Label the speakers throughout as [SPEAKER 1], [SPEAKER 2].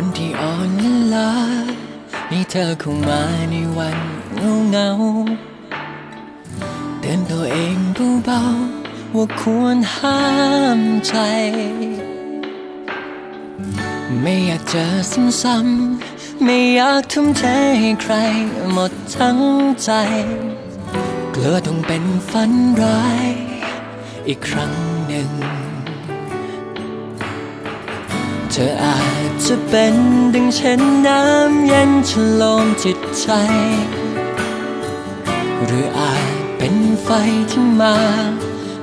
[SPEAKER 1] คนที่อ่อนล้าให้เธอเข้ามาในวันเงาเงาเตือนตัวเองเบาๆว่าควรห้ามใจ ไม่อยากเจอซ้ำๆไม่อยากทุ่มเทให้ใครหมดทั้งใจกลัวต้องเป็นฝันร้าย อีกครั้งหนึ่ง ธออาจจะเป็นดังเช่นน้ำเย็นฉลมจิตใจ หรืออาจเป็นไฟที่มา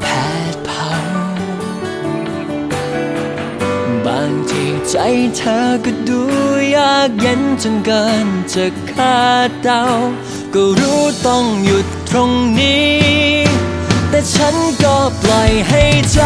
[SPEAKER 1] แผดเผา บางทีใจเธอก็ดูยากเย็นจนเกินจะคาดเดา ก็รู้ต้องหยุดตรงนี้ แต่ฉันก็ปล่อยให้ใจ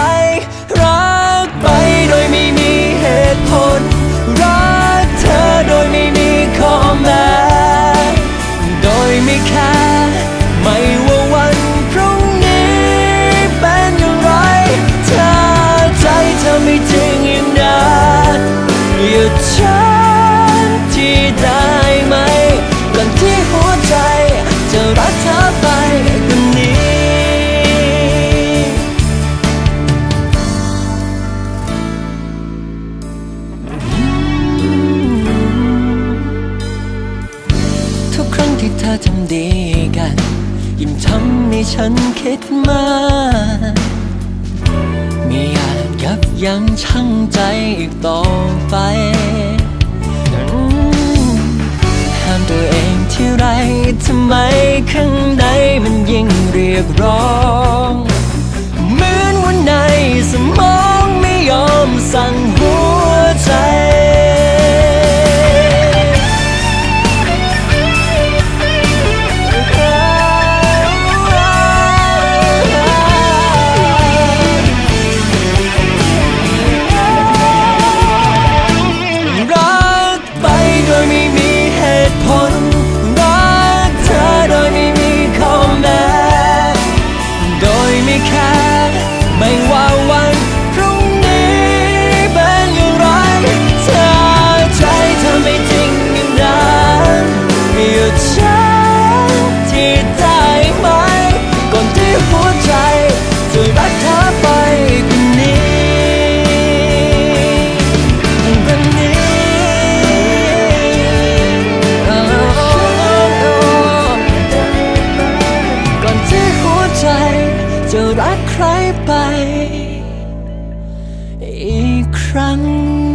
[SPEAKER 1] อทำดีกัน ยิ่งทำให้ฉันคิดมากไม่อยากยับยั้งชั่งใจอีกต่อไปห้ามตัวเองที่ไรทำไมข้างในมันยิ่งเรียกร้อง จะรักใครไป อีกครั้ง